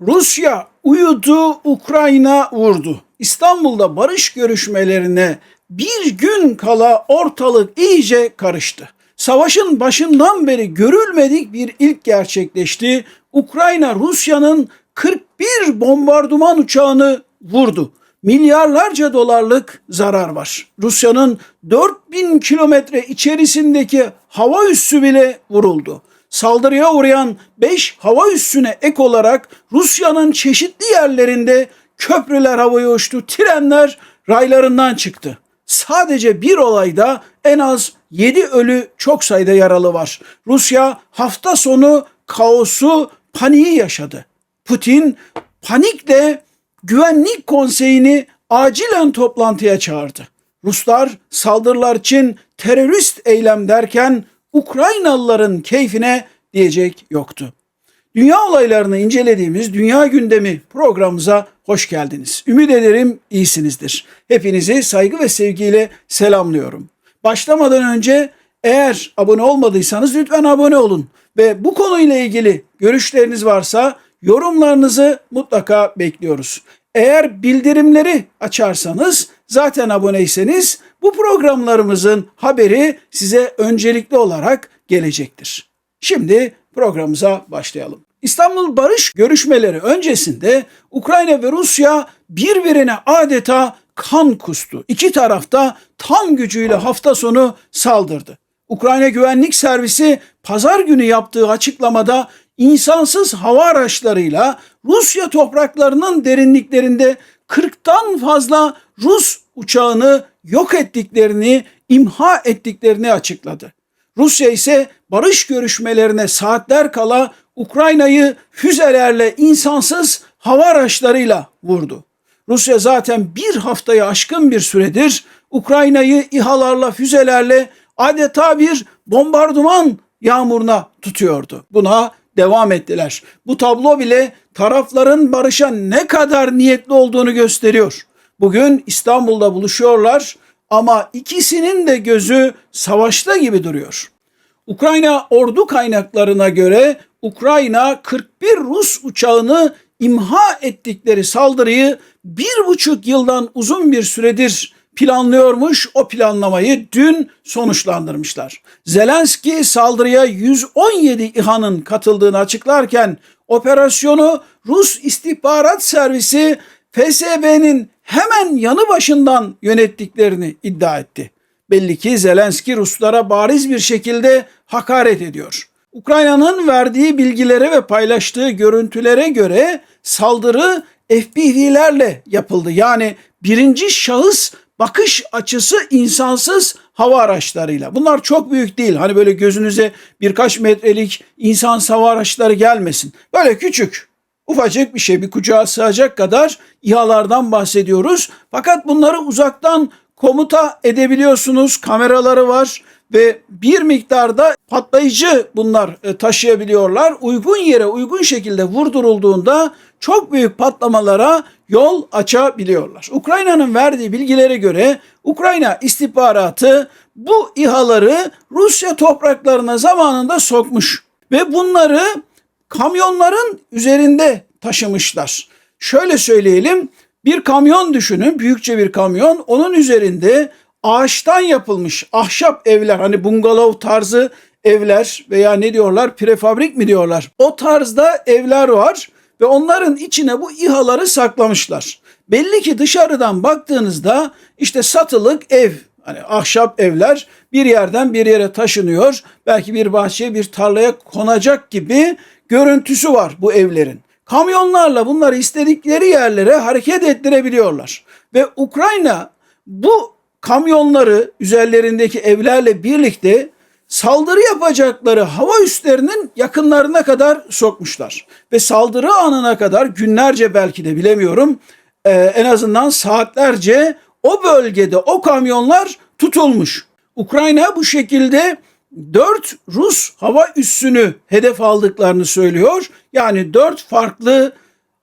Rusya uyudu, Ukrayna vurdu. İstanbul'da barış görüşmelerine bir gün kala ortalık iyice karıştı. Savaşın başından beri görülmedik bir ilk gerçekleşti. Ukrayna Rusya'nın 41 bombardıman uçağını vurdu. Milyarlarca dolarlık zarar var. Rusya'nın 4000 kilometre içerisindeki hava üssü bile vuruldu. Saldırıya uğrayan 5 hava üssüne ek olarak Rusya'nın çeşitli yerlerinde köprüler havaya uçtu, trenler raylarından çıktı. Sadece bir olayda en az 7 ölü çok sayıda yaralı var. Rusya hafta sonu kaosu, paniği yaşadı. Putin panikle Güvenlik Konseyi'ni acilen toplantıya çağırdı. Ruslar saldırılar için terörist eylem derken Ukraynalıların keyfine diyecek yoktu. Dünya olaylarını incelediğimiz Dünya Gündemi programımıza hoş geldiniz. Ümit ederim iyisinizdir. Hepinizi saygı ve sevgiyle selamlıyorum. Başlamadan önce eğer abone olmadıysanız lütfen abone olun ve bu konuyla ilgili görüşleriniz varsa yorumlarınızı mutlaka bekliyoruz. Eğer bildirimleri açarsanız zaten aboneyseniz bu programlarımızın haberi size öncelikli olarak gelecektir. Şimdi programımıza başlayalım. İstanbul Barış görüşmeleri öncesinde Ukrayna ve Rusya birbirine adeta kan kustu. İki tarafta tam gücüyle hafta sonu saldırdı. Ukrayna Güvenlik Servisi pazar günü yaptığı açıklamada insansız hava araçlarıyla Rusya topraklarının derinliklerinde 40'tan fazla Rus uçağını yok ettiklerini, imha ettiklerini açıkladı. Rusya ise barış görüşmelerine saatler kala Ukrayna'yı füzelerle insansız hava araçlarıyla vurdu. Rusya zaten bir haftayı aşkın bir süredir Ukrayna'yı İHA'larla, füzelerle adeta bir bombardıman yağmuruna tutuyordu. Buna devam ettiler. Bu tablo bile tarafların barışa ne kadar niyetli olduğunu gösteriyor. Bugün İstanbul'da buluşuyorlar ama ikisinin de gözü savaşta gibi duruyor. Ukrayna ordu kaynaklarına göre Ukrayna 41 Rus uçağını imha ettikleri saldırıyı bir buçuk yıldan uzun bir süredir planlıyormuş. O planlamayı dün sonuçlandırmışlar. Zelenski saldırıya 117 İHA'nın katıldığını açıklarken operasyonu Rus istihbarat servisi FSB'nin hemen yanı başından yönettiklerini iddia etti. Belli ki Zelenski Ruslara bariz bir şekilde hakaret ediyor. Ukrayna'nın verdiği bilgilere ve paylaştığı görüntülere göre saldırı FPV'lerle yapıldı. Yani birinci şahıs bakış açısı insansız hava araçlarıyla. Bunlar çok büyük değil. Hani böyle gözünüze birkaç metrelik insansız hava araçları gelmesin. Böyle küçük, ufacık bir şey bir kucağa sığacak kadar İHA'lardan bahsediyoruz. Fakat bunları uzaktan komuta edebiliyorsunuz. Kameraları var ve bir miktarda patlayıcı bunlar e, taşıyabiliyorlar. Uygun yere uygun şekilde vurdurulduğunda çok büyük patlamalara yol açabiliyorlar. Ukrayna'nın verdiği bilgilere göre Ukrayna istihbaratı bu İHA'ları Rusya topraklarına zamanında sokmuş ve bunları kamyonların üzerinde taşımışlar. Şöyle söyleyelim bir kamyon düşünün büyükçe bir kamyon onun üzerinde ağaçtan yapılmış ahşap evler hani bungalov tarzı evler veya ne diyorlar prefabrik mi diyorlar o tarzda evler var ve onların içine bu İHA'ları saklamışlar. Belli ki dışarıdan baktığınızda işte satılık ev hani ahşap evler bir yerden bir yere taşınıyor. Belki bir bahçeye bir tarlaya konacak gibi görüntüsü var bu evlerin. Kamyonlarla bunları istedikleri yerlere hareket ettirebiliyorlar. Ve Ukrayna bu kamyonları üzerlerindeki evlerle birlikte saldırı yapacakları hava üslerinin yakınlarına kadar sokmuşlar. Ve saldırı anına kadar günlerce belki de bilemiyorum e, en azından saatlerce o bölgede o kamyonlar tutulmuş. Ukrayna bu şekilde 4 Rus hava üssünü hedef aldıklarını söylüyor. Yani 4 farklı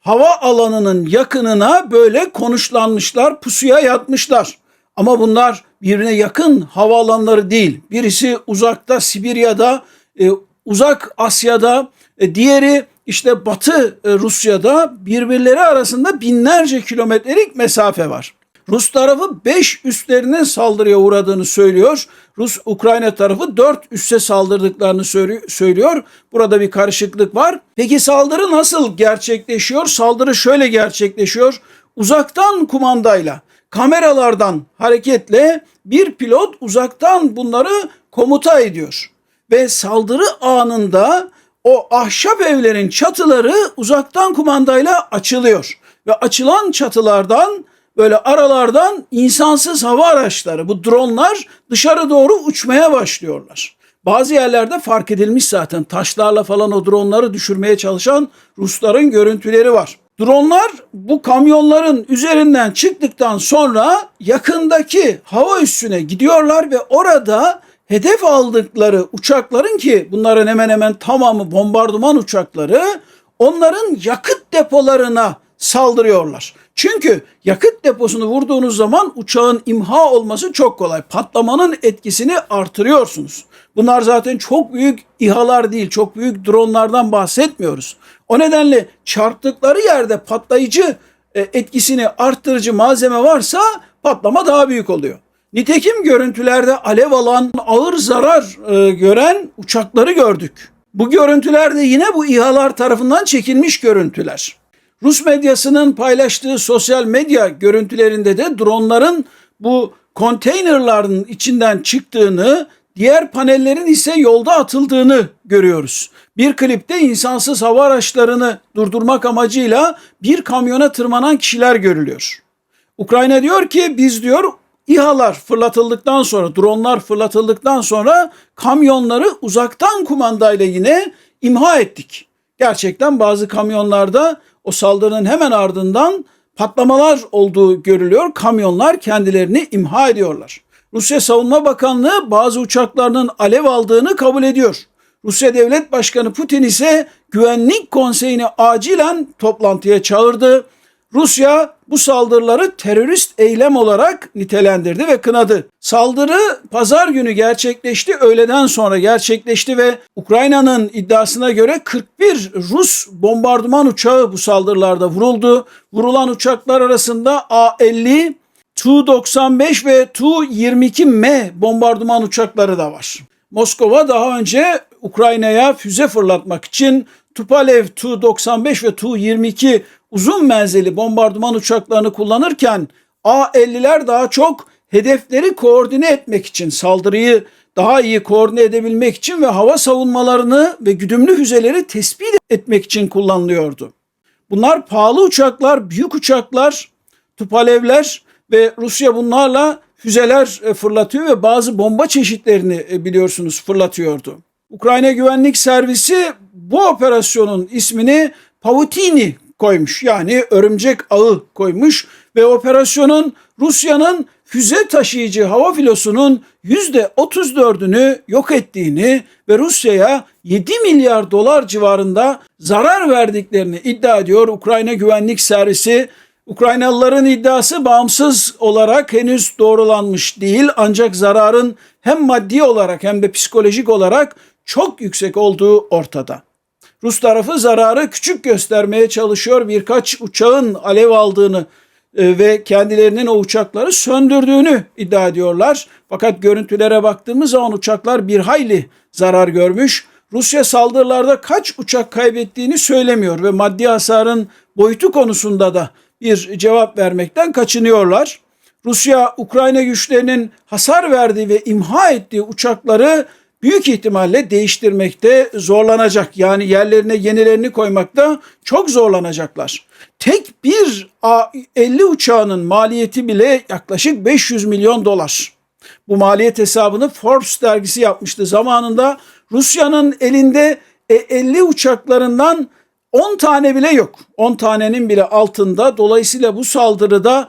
hava alanının yakınına böyle konuşlanmışlar, pusuya yatmışlar. Ama bunlar birbirine yakın havaalanları değil. Birisi uzakta Sibirya'da, e, uzak Asya'da, e, diğeri işte Batı e, Rusya'da birbirleri arasında binlerce kilometrelik mesafe var. Rus tarafı 5 üslerinin saldırıya uğradığını söylüyor. Rus Ukrayna tarafı 4 üsse saldırdıklarını söylüyor. Burada bir karışıklık var. Peki saldırı nasıl gerçekleşiyor? Saldırı şöyle gerçekleşiyor. Uzaktan kumandayla, kameralardan hareketle bir pilot uzaktan bunları komuta ediyor. Ve saldırı anında o ahşap evlerin çatıları uzaktan kumandayla açılıyor. Ve açılan çatılardan böyle aralardan insansız hava araçları bu dronlar dışarı doğru uçmaya başlıyorlar. Bazı yerlerde fark edilmiş zaten taşlarla falan o dronları düşürmeye çalışan Rusların görüntüleri var. Dronlar bu kamyonların üzerinden çıktıktan sonra yakındaki hava üssüne gidiyorlar ve orada hedef aldıkları uçakların ki bunların hemen hemen tamamı bombardıman uçakları onların yakıt depolarına saldırıyorlar. Çünkü yakıt deposunu vurduğunuz zaman uçağın imha olması çok kolay. Patlamanın etkisini artırıyorsunuz. Bunlar zaten çok büyük İHA'lar değil, çok büyük dronlardan bahsetmiyoruz. O nedenle çarptıkları yerde patlayıcı e, etkisini arttırıcı malzeme varsa patlama daha büyük oluyor. Nitekim görüntülerde alev alan, ağır zarar e, gören uçakları gördük. Bu görüntüler de yine bu İHA'lar tarafından çekilmiş görüntüler. Rus medyasının paylaştığı sosyal medya görüntülerinde de dronların bu konteynerların içinden çıktığını, diğer panellerin ise yolda atıldığını görüyoruz. Bir klipte insansız hava araçlarını durdurmak amacıyla bir kamyona tırmanan kişiler görülüyor. Ukrayna diyor ki biz diyor İHA'lar fırlatıldıktan sonra, dronlar fırlatıldıktan sonra kamyonları uzaktan kumandayla yine imha ettik. Gerçekten bazı kamyonlarda o saldırının hemen ardından patlamalar olduğu görülüyor. Kamyonlar kendilerini imha ediyorlar. Rusya Savunma Bakanlığı bazı uçaklarının alev aldığını kabul ediyor. Rusya Devlet Başkanı Putin ise Güvenlik Konseyi'ni acilen toplantıya çağırdı. Rusya bu saldırıları terörist eylem olarak nitelendirdi ve kınadı. Saldırı pazar günü gerçekleşti, öğleden sonra gerçekleşti ve Ukrayna'nın iddiasına göre 41 Rus bombardıman uçağı bu saldırılarda vuruldu. Vurulan uçaklar arasında A-50, Tu-95 ve Tu-22M bombardıman uçakları da var. Moskova daha önce Ukrayna'ya füze fırlatmak için Tupolev Tu-95 ve Tu-22 uzun menzilli bombardıman uçaklarını kullanırken A-50'ler daha çok hedefleri koordine etmek için saldırıyı daha iyi koordine edebilmek için ve hava savunmalarını ve güdümlü füzeleri tespit etmek için kullanılıyordu. Bunlar pahalı uçaklar, büyük uçaklar, Tupalevler ve Rusya bunlarla füzeler e, fırlatıyor ve bazı bomba çeşitlerini e, biliyorsunuz fırlatıyordu. Ukrayna Güvenlik Servisi bu operasyonun ismini Pavutini koymuş. Yani örümcek ağı koymuş ve operasyonun Rusya'nın füze taşıyıcı hava filosunun %34'ünü yok ettiğini ve Rusya'ya 7 milyar dolar civarında zarar verdiklerini iddia ediyor Ukrayna Güvenlik Servisi. Ukraynalıların iddiası bağımsız olarak henüz doğrulanmış değil ancak zararın hem maddi olarak hem de psikolojik olarak çok yüksek olduğu ortada. Rus tarafı zararı küçük göstermeye çalışıyor. Birkaç uçağın alev aldığını e, ve kendilerinin o uçakları söndürdüğünü iddia ediyorlar. Fakat görüntülere baktığımız zaman uçaklar bir hayli zarar görmüş. Rusya saldırılarda kaç uçak kaybettiğini söylemiyor ve maddi hasarın boyutu konusunda da bir cevap vermekten kaçınıyorlar. Rusya Ukrayna güçlerinin hasar verdiği ve imha ettiği uçakları büyük ihtimalle değiştirmekte zorlanacak. Yani yerlerine yenilerini koymakta çok zorlanacaklar. Tek bir A-50 uçağının maliyeti bile yaklaşık 500 milyon dolar. Bu maliyet hesabını Forbes dergisi yapmıştı zamanında. Rusya'nın elinde 50 e, uçaklarından 10 tane bile yok. 10 tanenin bile altında. Dolayısıyla bu saldırıda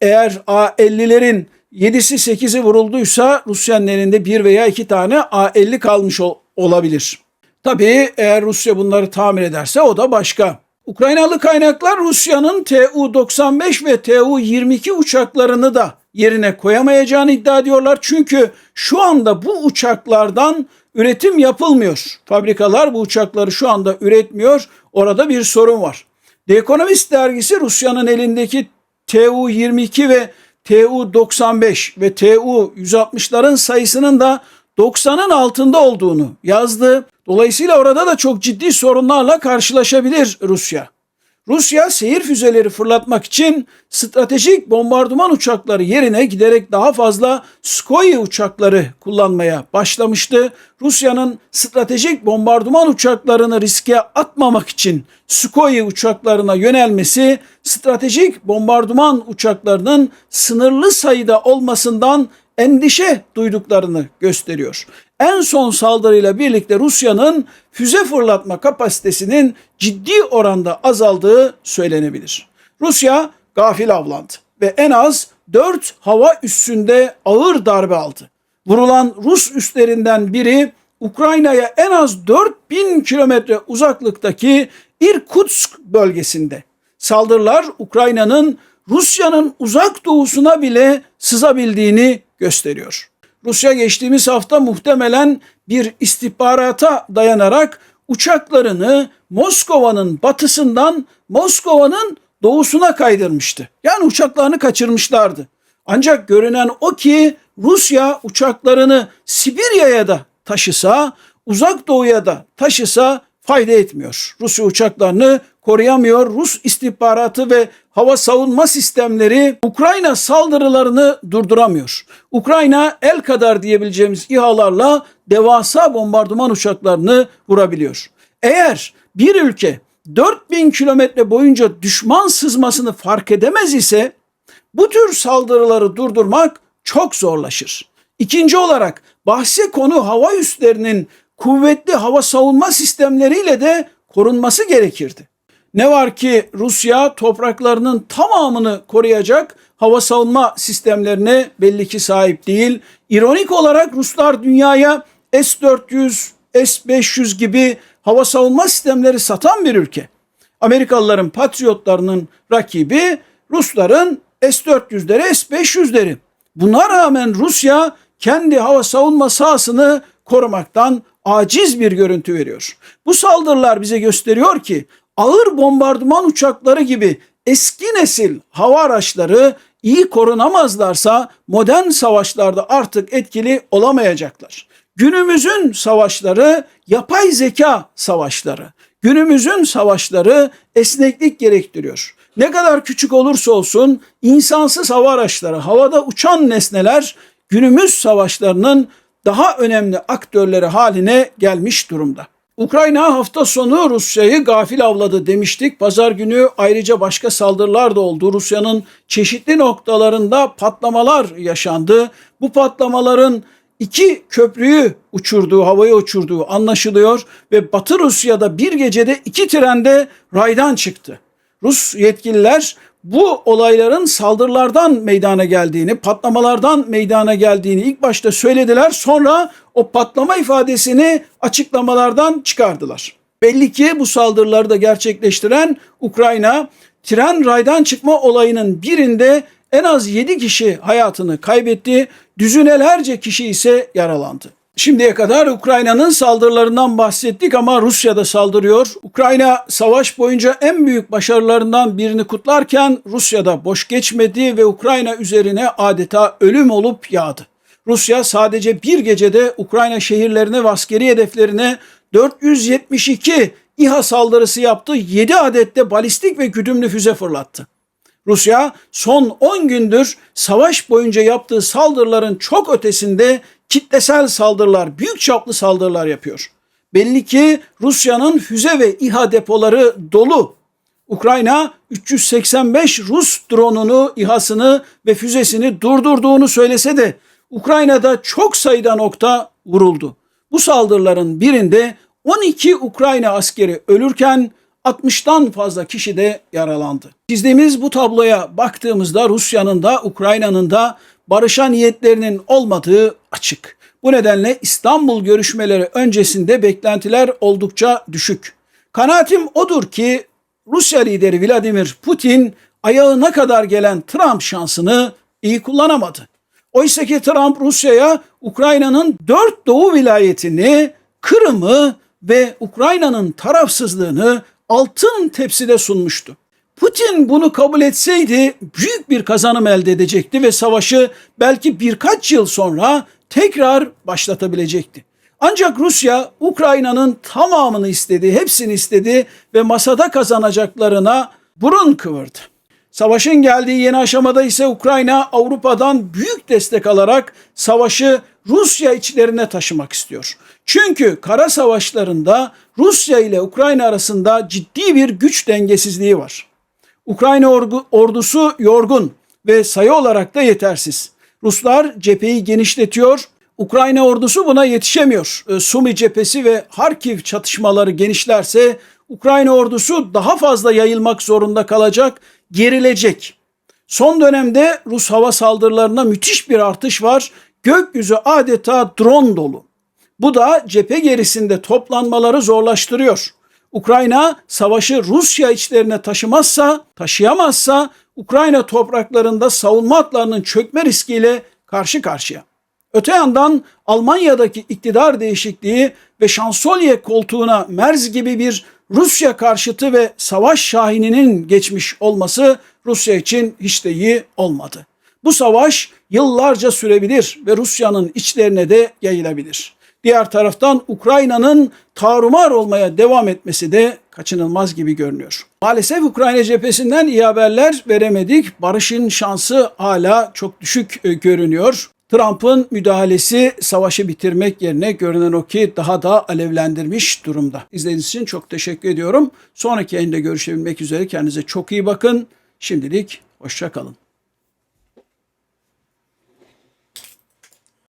eğer A-50'lerin 7'si 8'i vurulduysa Rusya'nın elinde bir veya iki tane A-50 kalmış ol- olabilir. Tabii eğer Rusya bunları tamir ederse o da başka. Ukraynalı kaynaklar Rusya'nın Tu-95 ve Tu-22 uçaklarını da yerine koyamayacağını iddia ediyorlar. Çünkü şu anda bu uçaklardan üretim yapılmıyor. Fabrikalar bu uçakları şu anda üretmiyor. Orada bir sorun var. The Economist dergisi Rusya'nın elindeki TU-22 ve TU-95 ve TU-160'ların sayısının da 90'ın altında olduğunu yazdı. Dolayısıyla orada da çok ciddi sorunlarla karşılaşabilir Rusya. Rusya seyir füzeleri fırlatmak için stratejik bombardıman uçakları yerine giderek daha fazla Sukhoi uçakları kullanmaya başlamıştı. Rusya'nın stratejik bombardıman uçaklarını riske atmamak için Sukhoi uçaklarına yönelmesi stratejik bombardıman uçaklarının sınırlı sayıda olmasından endişe duyduklarını gösteriyor. En son saldırıyla birlikte Rusya'nın füze fırlatma kapasitesinin ciddi oranda azaldığı söylenebilir. Rusya gafil avlandı ve en az 4 hava üssünde ağır darbe aldı. Vurulan Rus üslerinden biri Ukrayna'ya en az 4000 kilometre uzaklıktaki Irkutsk bölgesinde. Saldırılar Ukrayna'nın Rusya'nın uzak doğusuna bile sızabildiğini gösteriyor. Rusya geçtiğimiz hafta muhtemelen bir istihbarata dayanarak uçaklarını Moskova'nın batısından Moskova'nın doğusuna kaydırmıştı. Yani uçaklarını kaçırmışlardı. Ancak görünen o ki Rusya uçaklarını Sibirya'ya da taşısa, uzak doğuya da taşısa fayda etmiyor. Rusya uçaklarını koruyamıyor. Rus istihbaratı ve hava savunma sistemleri Ukrayna saldırılarını durduramıyor. Ukrayna el kadar diyebileceğimiz İHA'larla devasa bombardıman uçaklarını vurabiliyor. Eğer bir ülke 4000 kilometre boyunca düşman sızmasını fark edemez ise bu tür saldırıları durdurmak çok zorlaşır. İkinci olarak bahse konu hava üslerinin kuvvetli hava savunma sistemleriyle de korunması gerekirdi. Ne var ki Rusya topraklarının tamamını koruyacak hava savunma sistemlerine belli ki sahip değil. İronik olarak Ruslar dünyaya S-400, S-500 gibi hava savunma sistemleri satan bir ülke. Amerikalıların Patriotlarının rakibi Rusların S-400'leri, S-500'leri. Buna rağmen Rusya kendi hava savunma sahasını korumaktan aciz bir görüntü veriyor. Bu saldırılar bize gösteriyor ki ağır bombardıman uçakları gibi eski nesil hava araçları iyi korunamazlarsa modern savaşlarda artık etkili olamayacaklar. Günümüzün savaşları yapay zeka savaşları. Günümüzün savaşları esneklik gerektiriyor. Ne kadar küçük olursa olsun insansız hava araçları, havada uçan nesneler günümüz savaşlarının daha önemli aktörleri haline gelmiş durumda. Ukrayna hafta sonu Rusya'yı gafil avladı demiştik. Pazar günü ayrıca başka saldırılar da oldu. Rusya'nın çeşitli noktalarında patlamalar yaşandı. Bu patlamaların iki köprüyü uçurduğu, havaya uçurduğu anlaşılıyor ve Batı Rusya'da bir gecede iki trende raydan çıktı. Rus yetkililer bu olayların saldırılardan meydana geldiğini, patlamalardan meydana geldiğini ilk başta söylediler. Sonra o patlama ifadesini açıklamalardan çıkardılar. Belli ki bu saldırıları da gerçekleştiren Ukrayna tren raydan çıkma olayının birinde en az 7 kişi hayatını kaybetti. Düzinelerce kişi ise yaralandı. Şimdiye kadar Ukrayna'nın saldırılarından bahsettik ama Rusya da saldırıyor. Ukrayna savaş boyunca en büyük başarılarından birini kutlarken Rusya da boş geçmedi ve Ukrayna üzerine adeta ölüm olup yağdı. Rusya sadece bir gecede Ukrayna şehirlerine ve askeri hedeflerine 472 İHA saldırısı yaptı. 7 adette balistik ve güdümlü füze fırlattı. Rusya son 10 gündür savaş boyunca yaptığı saldırıların çok ötesinde kitlesel saldırılar, büyük çaplı saldırılar yapıyor. Belli ki Rusya'nın füze ve İHA depoları dolu. Ukrayna 385 Rus dronunu, İHA'sını ve füzesini durdurduğunu söylese de Ukrayna'da çok sayıda nokta vuruldu. Bu saldırıların birinde 12 Ukrayna askeri ölürken 60'tan fazla kişi de yaralandı. Çizdiğimiz bu tabloya baktığımızda Rusya'nın da Ukrayna'nın da barışa niyetlerinin olmadığı açık. Bu nedenle İstanbul görüşmeleri öncesinde beklentiler oldukça düşük. Kanaatim odur ki Rusya lideri Vladimir Putin ayağına kadar gelen Trump şansını iyi kullanamadı. Oysa ki Trump Rusya'ya Ukrayna'nın dört doğu vilayetini, Kırım'ı ve Ukrayna'nın tarafsızlığını altın tepside sunmuştu. Putin bunu kabul etseydi büyük bir kazanım elde edecekti ve savaşı belki birkaç yıl sonra tekrar başlatabilecekti. Ancak Rusya Ukrayna'nın tamamını istedi, hepsini istedi ve masada kazanacaklarına burun kıvırdı. Savaşın geldiği yeni aşamada ise Ukrayna Avrupa'dan büyük destek alarak savaşı Rusya içlerine taşımak istiyor. Çünkü kara savaşlarında Rusya ile Ukrayna arasında ciddi bir güç dengesizliği var. Ukrayna ordusu yorgun ve sayı olarak da yetersiz. Ruslar cepheyi genişletiyor. Ukrayna ordusu buna yetişemiyor. E, Sumi cephesi ve Harkiv çatışmaları genişlerse Ukrayna ordusu daha fazla yayılmak zorunda kalacak, gerilecek. Son dönemde Rus hava saldırılarına müthiş bir artış var. Gökyüzü adeta drone dolu. Bu da cephe gerisinde toplanmaları zorlaştırıyor. Ukrayna savaşı Rusya içlerine taşımazsa, taşıyamazsa Ukrayna topraklarında savunma hatlarının çökme riskiyle karşı karşıya. Öte yandan Almanya'daki iktidar değişikliği ve şansölye koltuğuna Merz gibi bir Rusya karşıtı ve savaş şahininin geçmiş olması Rusya için hiç de iyi olmadı. Bu savaş yıllarca sürebilir ve Rusya'nın içlerine de yayılabilir. Diğer taraftan Ukrayna'nın tarumar olmaya devam etmesi de kaçınılmaz gibi görünüyor. Maalesef Ukrayna cephesinden iyi haberler veremedik. Barışın şansı hala çok düşük e, görünüyor. Trump'ın müdahalesi savaşı bitirmek yerine görünen o ki daha da alevlendirmiş durumda. İzlediğiniz için çok teşekkür ediyorum. Sonraki yayında görüşebilmek üzere kendinize çok iyi bakın. Şimdilik hoşça kalın.